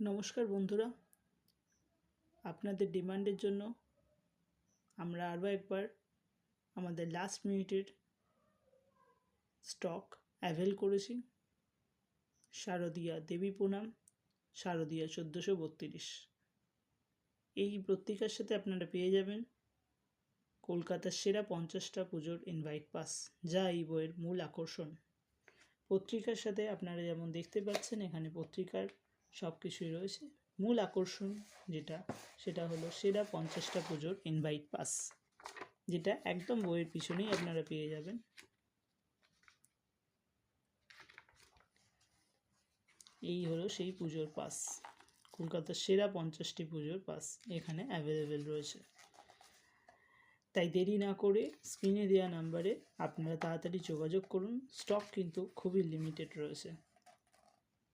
নমস্কার বন্ধুরা। আপনাদের ডিমান্ডের জন্য আমরা আরও একবার আমাদের লাস্ট মিনিটের স্টক অ্যাভেল করেছি। শারদীয়া দেবী প্রণাম, শারদীয়া চোদ্দোশো বত্রিশ। এই পত্রিকার সাথে আপনারা পেয়ে যাবেন কলকাতার সেরা পঞ্চাশটা পুজোর ইনভাইট পাস যা এই বইয়ের মূল আকর্ষণ। পত্রিকার সাথে আপনারা যেমন দেখতে পাচ্ছেন, এখানে পত্রিকার সব কিছুই রয়েছে। মূল আকর্ষণ যেটা, সেটা হলো সেরা পঞ্চাশটা পুজোর ইনভাইট পাস যেটা একদম বইয়ের পিছনেই আপনারা পেয়ে যাবেন। এই হলো সেই পুজোর পাস কলকাতার সেরা পঞ্চাশটি পুজোর পাস এখানে অ্যাভেলেবেল রয়েছে। তাই দেরি না করে স্ক্রিনে দেওয়া নাম্বারে আপনারা তাড়াতাড়ি যোগাযোগ করুন স্টক কিন্তু খুবই লিমিটেড রয়েছে।